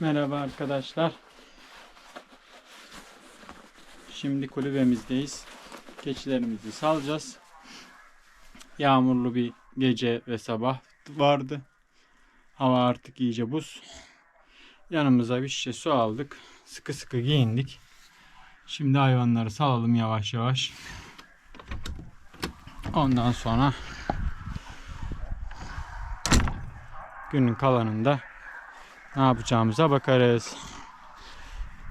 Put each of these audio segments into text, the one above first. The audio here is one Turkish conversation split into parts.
Merhaba arkadaşlar. Şimdi kulübemizdeyiz. Keçilerimizi salacağız. Yağmurlu bir gece ve sabah vardı. Hava artık iyice buz. Yanımıza bir şişe su aldık. Sıkı sıkı giyindik. Şimdi hayvanları salalım yavaş yavaş. Ondan sonra günün kalanında ne yapacağımıza bakarız.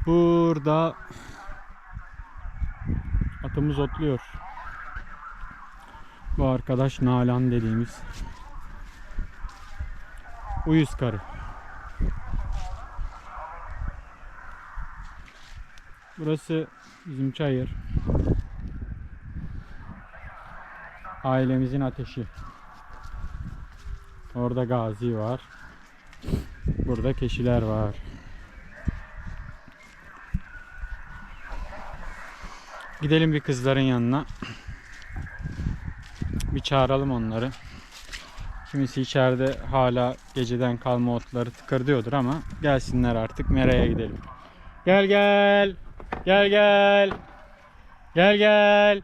Burada atımız otluyor. Bu arkadaş Nalan dediğimiz uyuz karı. Burası bizim çayır. Ailemizin ateşi. Orada gazi var. Burada keşiler var. Gidelim bir kızların yanına. Bir çağıralım onları. Kimisi içeride hala geceden kalma otları tıkırdıyordur ama gelsinler artık meraya gidelim. Gel gel. Gel gel. Gel gel.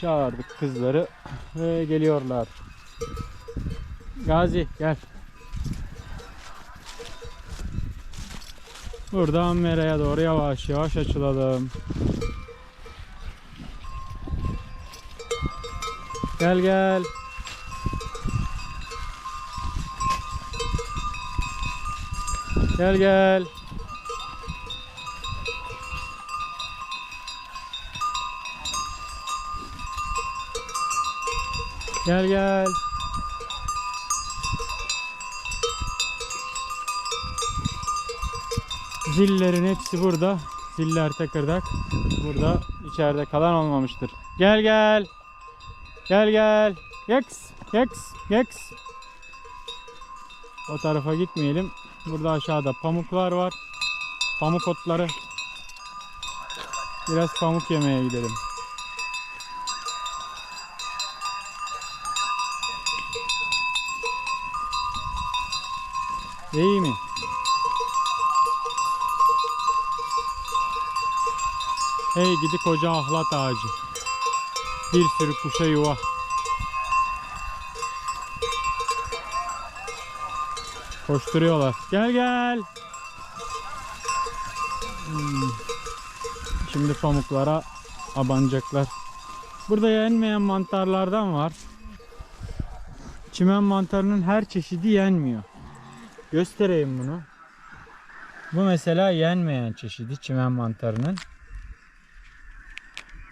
Çağırdık kızları ve geliyorlar. Gazi gel. Buradan meraya doğru yavaş yavaş açılalım. Gel gel. Gel gel. Gel gel. Zillerin hepsi burada. Ziller takırdak. Burada içeride kalan olmamıştır. Gel gel. Gel gel. Yeks. Yeks. Yeks. O tarafa gitmeyelim. Burada aşağıda pamuklar var. Pamuk otları. Biraz pamuk yemeye gidelim. İyi mi? Hey gidi koca ahlat ağacı. Bir sürü kuşa yuva. Koşturuyorlar. Gel gel. Hmm. Şimdi pamuklara abanacaklar. Burada yenmeyen mantarlardan var. Çimen mantarının her çeşidi yenmiyor. Göstereyim bunu. Bu mesela yenmeyen çeşidi çimen mantarının.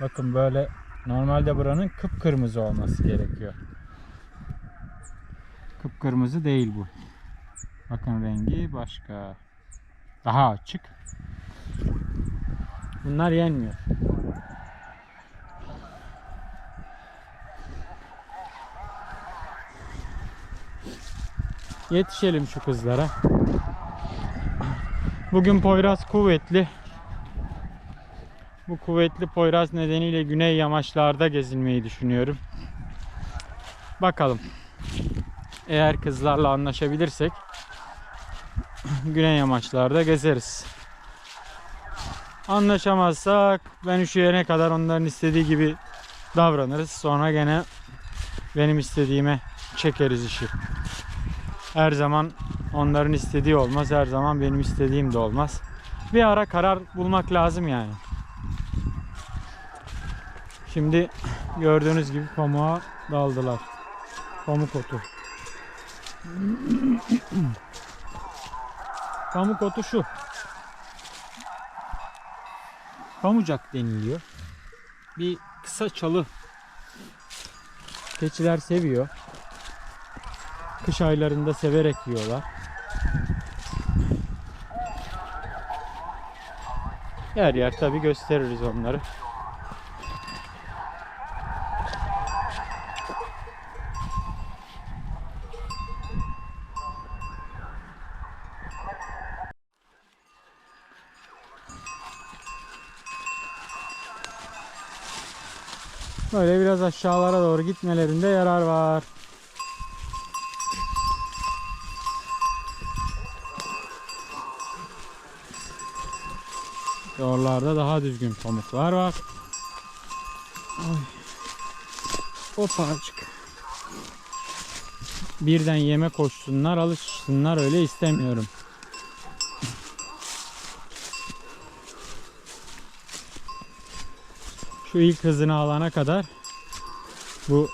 Bakın böyle normalde buranın kıpkırmızı olması gerekiyor. Kıpkırmızı değil bu. Bakın rengi başka. Daha açık. Bunlar yenmiyor. Yetişelim şu kızlara. Bugün Poyraz kuvvetli. Bu kuvvetli Poyraz nedeniyle güney yamaçlarda gezinmeyi düşünüyorum. Bakalım. Eğer kızlarla anlaşabilirsek güney yamaçlarda gezeriz. Anlaşamazsak ben üşüyene kadar onların istediği gibi davranırız. Sonra gene benim istediğime çekeriz işi. Her zaman onların istediği olmaz. Her zaman benim istediğim de olmaz. Bir ara karar bulmak lazım yani. Şimdi gördüğünüz gibi pamuğa daldılar. Pamuk otu. Pamuk otu şu. Pamucak deniliyor. Bir kısa çalı. Keçiler seviyor. Kış aylarında severek yiyorlar. Yer yer tabi gösteririz onları. aşağılara doğru gitmelerinde yarar var. Yollarda daha düzgün pamuklar var. Ay. Hoppacık. Birden yeme koşsunlar, alışsınlar öyle istemiyorum. Şu ilk hızını alana kadar bu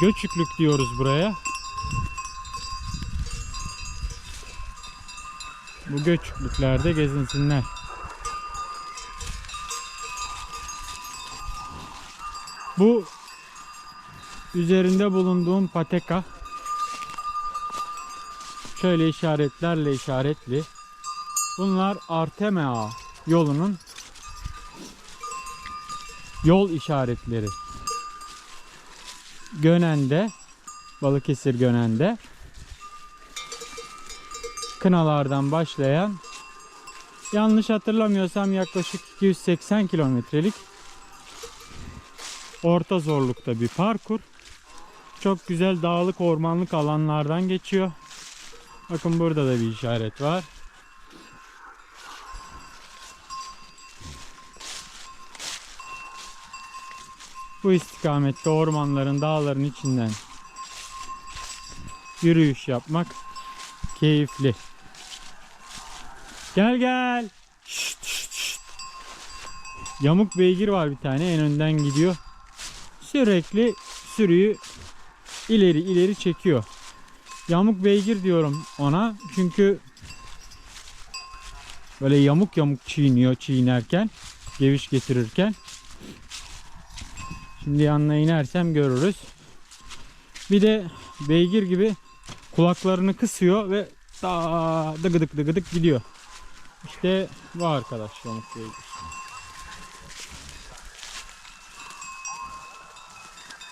göçüklük diyoruz buraya. Bu göçüklüklerde gezinsinler. Bu üzerinde bulunduğum pateka şöyle işaretlerle işaretli. Bunlar Artemia yolunun yol işaretleri. Gönen'de Balıkesir Gönen'de Kınalardan başlayan yanlış hatırlamıyorsam yaklaşık 280 kilometrelik orta zorlukta bir parkur. Çok güzel dağlık ormanlık alanlardan geçiyor. Bakın burada da bir işaret var. Bu istikamette ormanların dağların içinden yürüyüş yapmak keyifli. Gel gel. Şşt, şşt, şşt. Yamuk beygir var bir tane en önden gidiyor. Sürekli sürüyü ileri ileri çekiyor. Yamuk beygir diyorum ona çünkü böyle yamuk yamuk çiğniyor çiğnerken geviş getirirken. Şimdi yanına inersem görürüz. Bir de beygir gibi kulaklarını kısıyor ve daha dıgıdık dıgıdık gidiyor. İşte bu arkadaş yamuk beygir.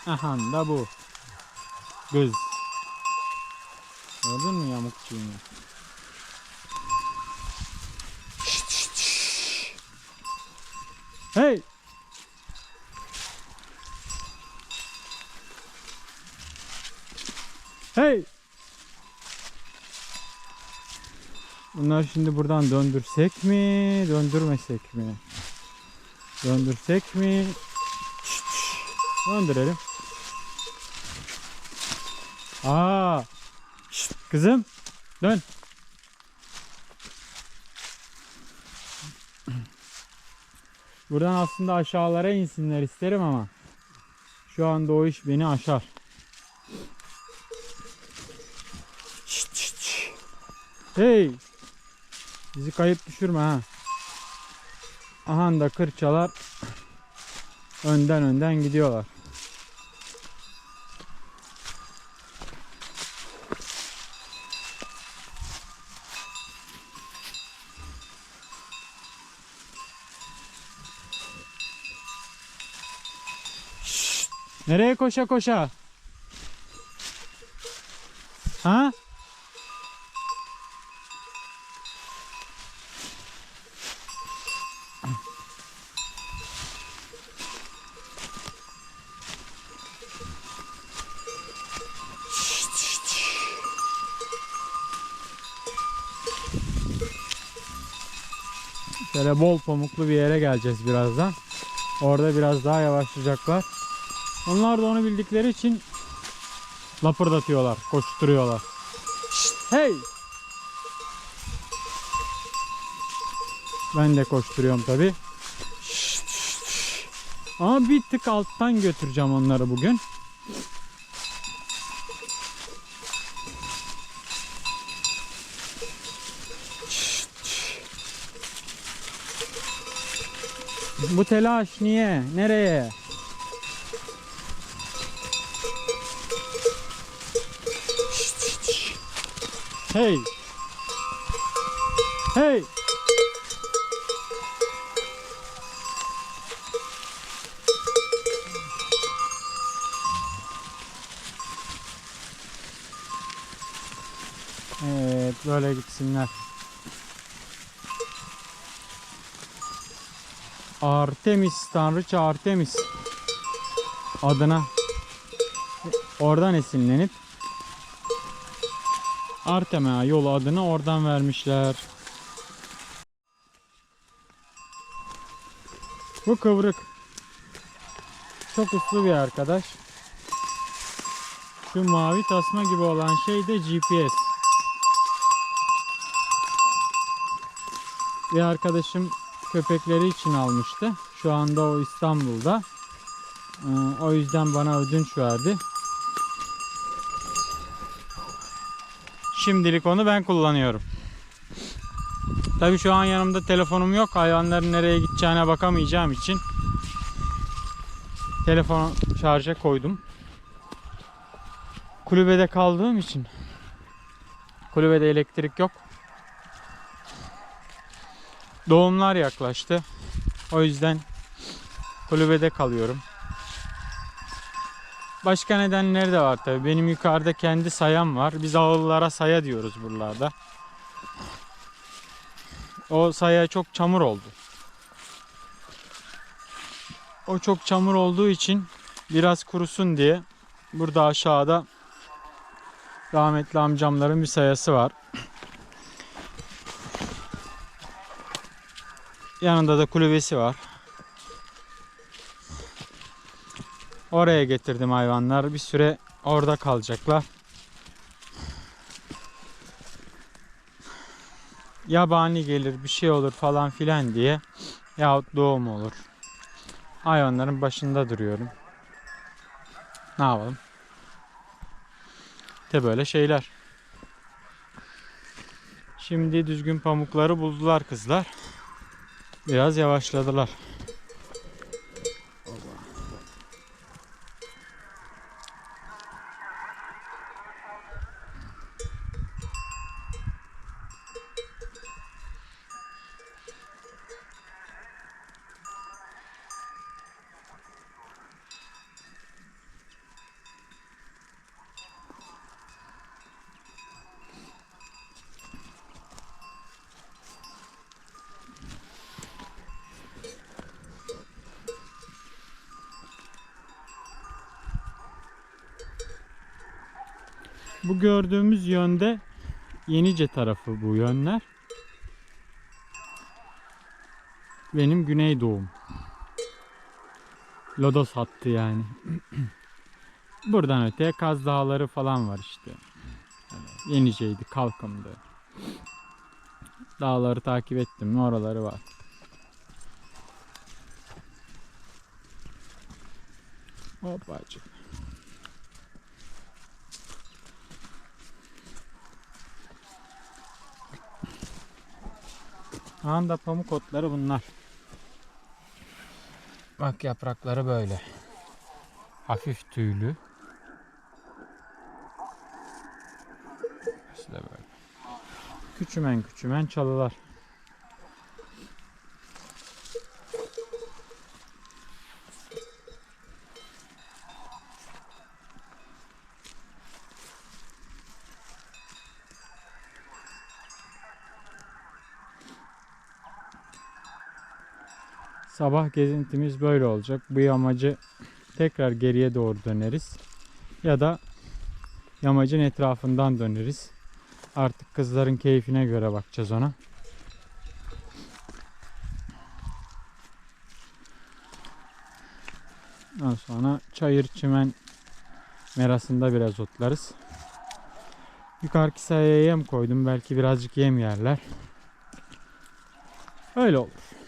Aha da bu. Göz. Gördün mü yamuk çiğniyor? Şşt, şşt, şşt. Hey! Hey! Bunları şimdi buradan döndürsek mi, döndürmesek mi? Döndürsek mi? Döndürelim. Aa! Kızım, dön. Buradan aslında aşağılara insinler isterim ama şu anda o iş beni aşar. Şşt, şşt, şşt. Hey! Bizi kayıp düşürme ha. Aha da kırçalar önden önden gidiyorlar. Şşt! Nereye koşa koşa? Ha? Şöyle bol pamuklu bir yere geleceğiz birazdan. Orada biraz daha yavaşlayacaklar. Onlar da onu bildikleri için lapırdatıyorlar, koşturuyorlar. Şşt, hey! Ben de koşturuyorum tabi. Ama bir tık alttan götüreceğim onları bugün. Bu telaş niye? Nereye? Hey! Hey! Evet, böyle gitsinler. Artemis, Tanrıça Artemis adına oradan esinlenip Artemia yolu adını oradan vermişler. Bu kıvrık. Çok uslu bir arkadaş. Şu mavi tasma gibi olan şey de GPS. Bir arkadaşım köpekleri için almıştı. Şu anda o İstanbul'da. Ee, O yüzden bana ödünç verdi. Şimdilik onu ben kullanıyorum. Tabii şu an yanımda telefonum yok. Hayvanların nereye gideceğine bakamayacağım için telefonu şarja koydum. Kulübede kaldığım için kulübede elektrik yok. Doğumlar yaklaştı. O yüzden kulübede kalıyorum. Başka nedenleri de var tabii. Benim yukarıda kendi sayam var. Biz ağıllara saya diyoruz buralarda. O saya çok çamur oldu. O çok çamur olduğu için biraz kurusun diye burada aşağıda rahmetli amcamların bir sayası var. Yanında da kulübesi var. Oraya getirdim hayvanlar. Bir süre orada kalacaklar. Yabani gelir bir şey olur falan filan diye yahut doğum olur. Hayvanların başında duruyorum. Ne yapalım? De böyle şeyler. Şimdi düzgün pamukları buldular kızlar. Biraz yavaşladılar. Bu gördüğümüz yönde Yenice tarafı bu yönler. Benim güneydoğum. Lodos hattı yani. Buradan öteye Kaz Dağları falan var işte. Öyle Yenice'ydi, Kalkım'dı. Dağları takip ettim oraları var. Hoppacık. Anda pamuk otları bunlar. Bak yaprakları böyle. Hafif tüylü. İşte böyle. Küçümen küçümen çalılar. Sabah gezintimiz böyle olacak. Bu yamacı tekrar geriye doğru döneriz. Ya da yamacın etrafından döneriz. Artık kızların keyfine göre bakacağız ona. Ondan sonra çayır çimen merasında biraz otlarız. Yukarıki sayaya yem koydum. Belki birazcık yem yerler. Öyle olur.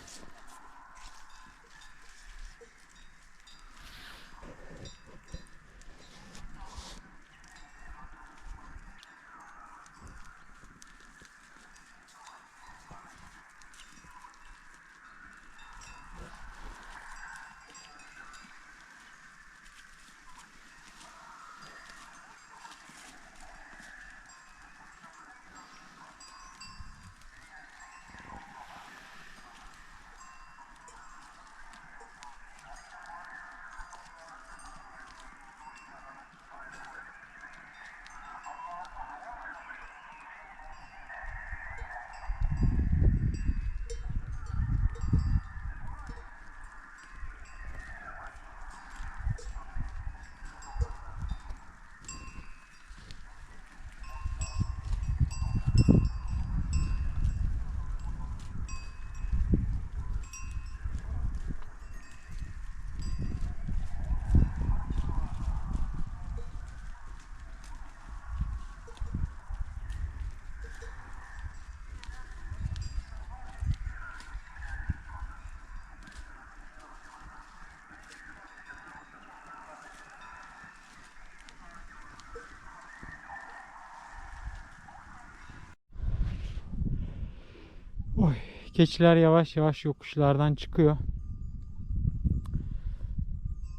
Oy, keçiler yavaş yavaş yokuşlardan çıkıyor.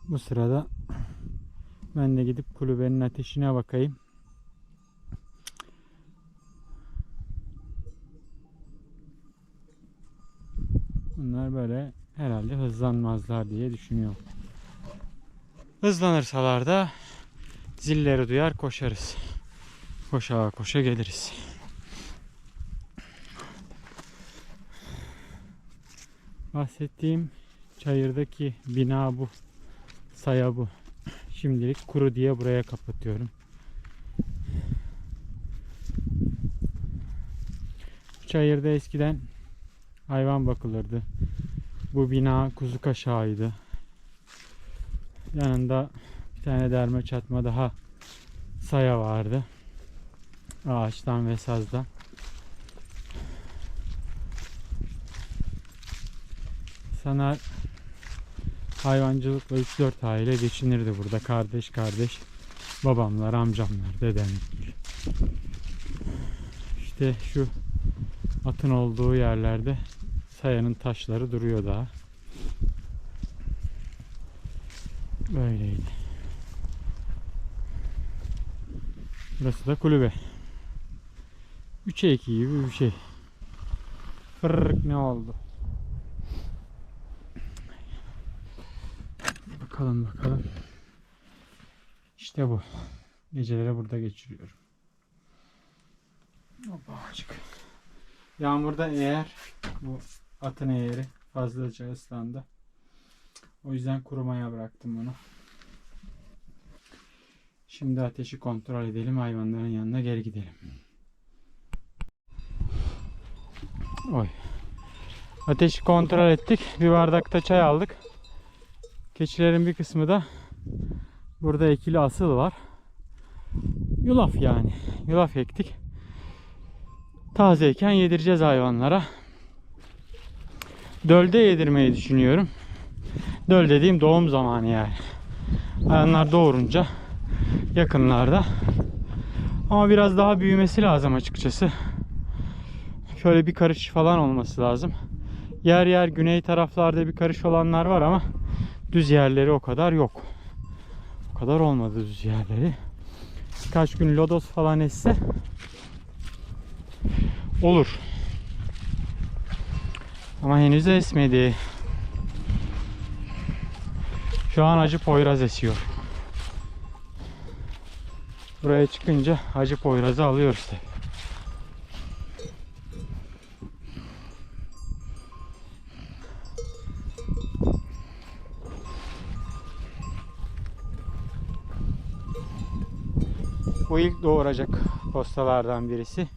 Bu sırada ben de gidip kulübenin ateşine bakayım. Bunlar böyle herhalde hızlanmazlar diye düşünüyorum. Hızlanırsalar da zilleri duyar koşarız. Koşa koşa geliriz. Bahsettiğim çayırdaki bina bu. Saya bu. Şimdilik kuru diye buraya kapatıyorum. Çayırda eskiden hayvan bakılırdı. Bu bina kuzu kaşağıydı. Yanında bir tane derme çatma daha saya vardı. Ağaçtan ve sazdan. Sana hayvancılıkla 3-4 aile geçinirdi burada. Kardeş kardeş. Babamlar, amcamlar, dedemler. İşte şu atın olduğu yerlerde sayanın taşları duruyor daha. Böyleydi. Burası da kulübe. 3'e 2 gibi bir şey. Fırrık ne oldu? Bakalım bakalım. İşte bu. Geceleri burada geçiriyorum. Hopacık. Yağmurda eğer bu atın eğeri fazlaca ıslandı. O yüzden kurumaya bıraktım bunu. Şimdi ateşi kontrol edelim. Hayvanların yanına geri gidelim. Oy. Ateşi kontrol ettik. Bir bardakta çay aldık. Keçilerin bir kısmı da burada ekili asıl var. Yulaf yani. Yulaf ektik. Tazeyken yedireceğiz hayvanlara. Dölde yedirmeyi düşünüyorum. Döl dediğim doğum zamanı yani. Hayvanlar doğurunca yakınlarda. Ama biraz daha büyümesi lazım açıkçası. Şöyle bir karış falan olması lazım. Yer yer güney taraflarda bir karış olanlar var ama düz yerleri o kadar yok. O kadar olmadı düz yerleri. Birkaç gün lodos falan esse olur. Ama henüz esmedi. Şu an acı poyraz esiyor. Buraya çıkınca acı poyrazı alıyoruz tabii. Bu ilk doğuracak postalardan birisi.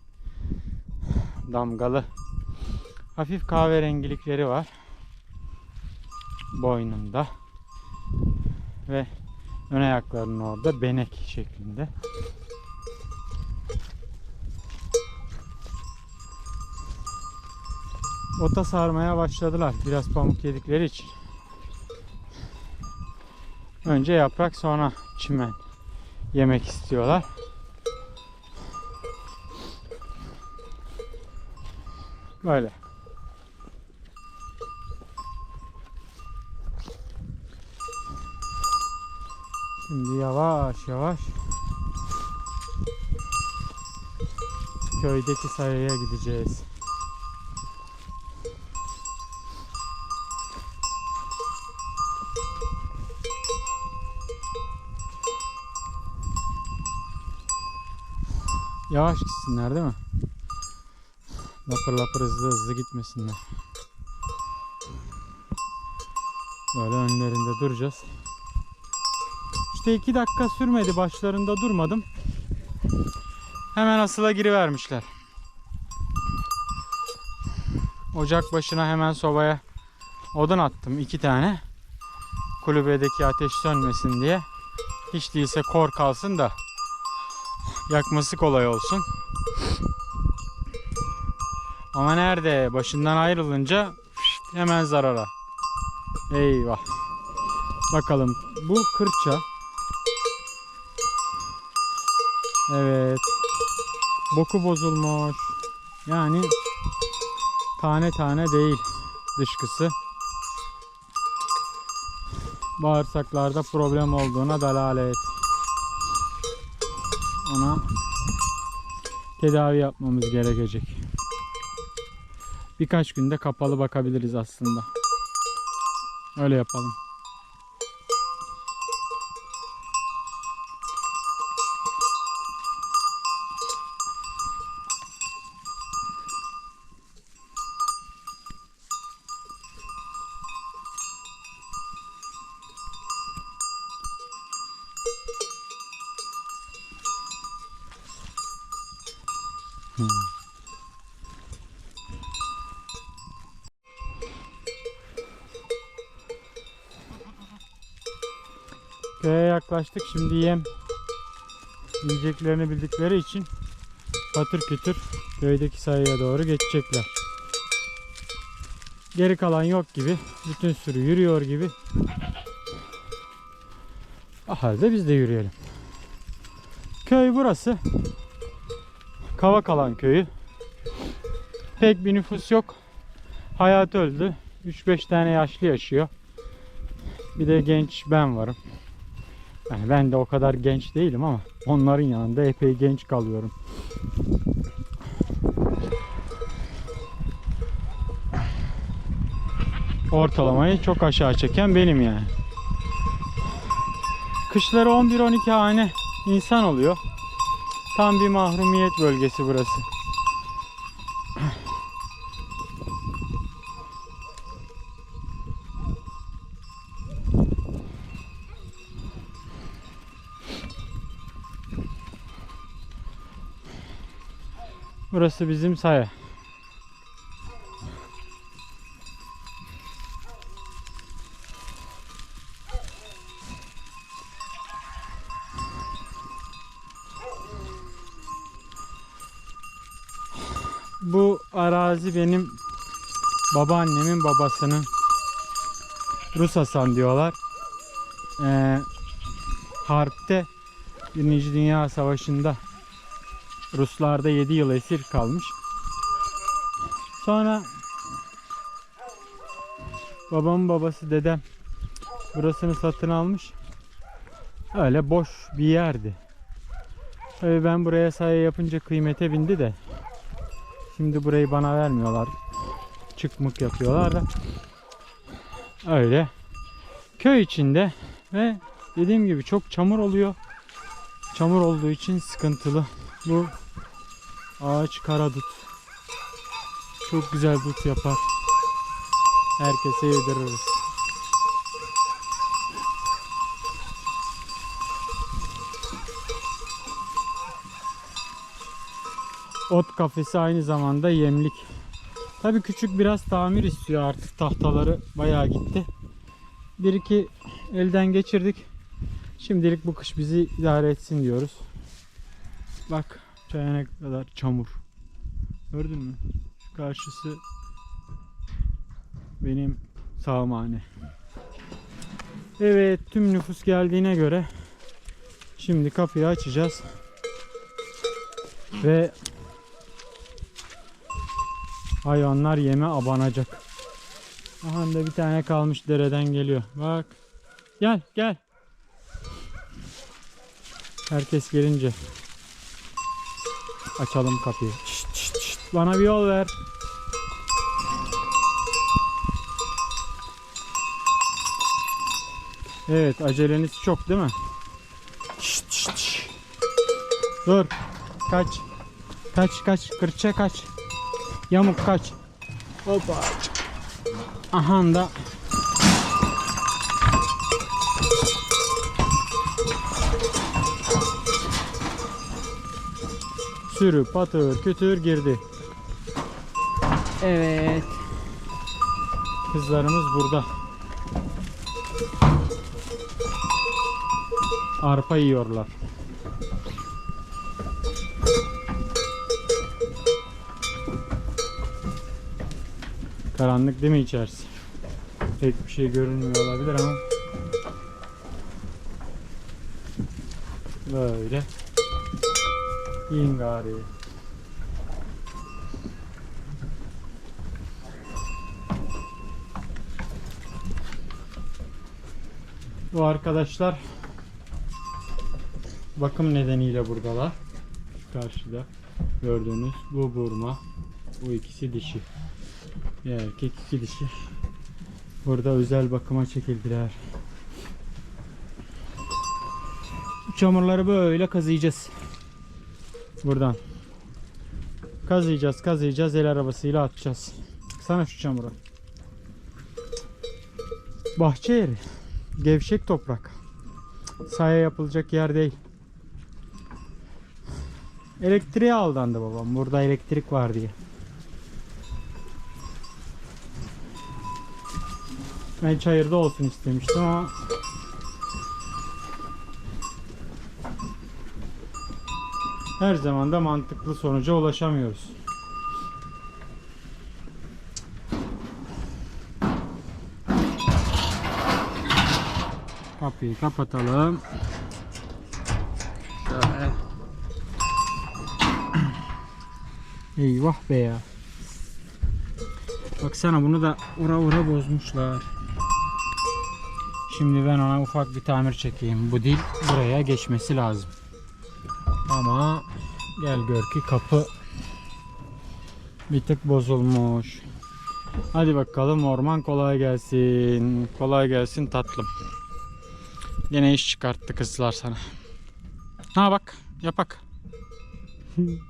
Damgalı. Hafif kahverengilikleri var. Boynunda. Ve ön ayaklarının orada benek şeklinde. Ota sarmaya başladılar. Biraz pamuk yedikleri için. Önce yaprak sonra çimen yemek istiyorlar. Böyle. Şimdi yavaş yavaş köydeki sayaya gideceğiz. Yavaş gitsinler değil mi? Lapır lapır hızlı hızlı gitmesinler. Böyle önlerinde duracağız. İşte iki dakika sürmedi başlarında durmadım. Hemen asıla girivermişler. Ocak başına hemen sobaya odun attım iki tane. Kulübedeki ateş sönmesin diye. Hiç değilse kor kalsın da yakması kolay olsun. Ama nerede? Başından ayrılınca hemen zarara. Eyvah. Bakalım bu kırça. Evet. Boku bozulmuş. Yani tane tane değil dışkısı. Bağırsaklarda problem olduğuna dalalet. Ona tedavi yapmamız gerekecek. Birkaç günde kapalı bakabiliriz aslında. Öyle yapalım. Köye yaklaştık. Şimdi yem yiyeceklerini bildikleri için patır kütür köydeki sayıya doğru geçecekler. Geri kalan yok gibi. Bütün sürü yürüyor gibi. O halde biz de yürüyelim. Köy burası. Kavakalan köyü. Pek bir nüfus yok. Hayat öldü. 3-5 tane yaşlı yaşıyor. Bir de genç ben varım. Yani ben de o kadar genç değilim ama onların yanında epey genç kalıyorum. Ortalamayı çok aşağı çeken benim yani. Kışları 11-12 hane insan oluyor. Tam bir mahrumiyet bölgesi burası. Burası bizim saya. Bu arazi benim babaannemin babasının Rus Hasan diyorlar. Ee, harpte Birinci Dünya Savaşı'nda Ruslarda 7 yıl esir kalmış. Sonra babamın babası dedem burasını satın almış. Öyle boş bir yerdi. Tabii ben buraya sayı yapınca kıymete bindi de. Şimdi burayı bana vermiyorlar. Çıkmık yapıyorlar da. Öyle. Köy içinde ve dediğim gibi çok çamur oluyor. Çamur olduğu için sıkıntılı. Bu ağaç karadut. Çok güzel dut yapar. Herkese yediririz. Ot kafesi aynı zamanda yemlik. Tabii küçük biraz tamir istiyor artık tahtaları bayağı gitti. Bir iki elden geçirdik. Şimdilik bu kış bizi idare etsin diyoruz. Bak çayana kadar çamur. Gördün mü? Şu karşısı benim sağmane. Evet tüm nüfus geldiğine göre şimdi kapıyı açacağız. Ve hayvanlar yeme abanacak. Aha da bir tane kalmış dereden geliyor. Bak. Gel gel. Herkes gelince açalım kapıyı. Şşt, şşt, şşt. Bana bir yol ver. Evet aceleniz çok değil mi? Şşt, şşt, şşt. Dur. Kaç. Kaç kaç. Kırça kaç. Yamuk kaç. Hoppa. Aha da sürü patır kütür girdi. Evet. Kızlarımız burada. Arpa yiyorlar. Karanlık değil mi içerisi? Pek bir şey görünmüyor olabilir ama böyle Yiyin gari. Bu arkadaşlar bakım nedeniyle buradalar. Karşıda gördüğünüz bu burma. Bu ikisi dişi. Bir erkek iki dişi. Burada özel bakıma çekildiler. Bu çamurları böyle kazıyacağız. Buradan. Kazıyacağız, kazıyacağız. El arabasıyla atacağız. Sana şu çamuru. Bahçe yeri. Gevşek toprak. Sahaya yapılacak yer değil. Elektriğe aldandı babam. Burada elektrik var diye. Ben çayırda olsun istemiştim ama her zaman da mantıklı sonuca ulaşamıyoruz. Kapıyı kapatalım. Şöyle. Eyvah be ya. Baksana bunu da ura ura bozmuşlar. Şimdi ben ona ufak bir tamir çekeyim. Bu dil buraya geçmesi lazım. Ama gel gör ki kapı bir tık bozulmuş. Hadi bakalım orman kolay gelsin. Kolay gelsin tatlım. Yine iş çıkarttı kızlar sana. Ha bak yapak.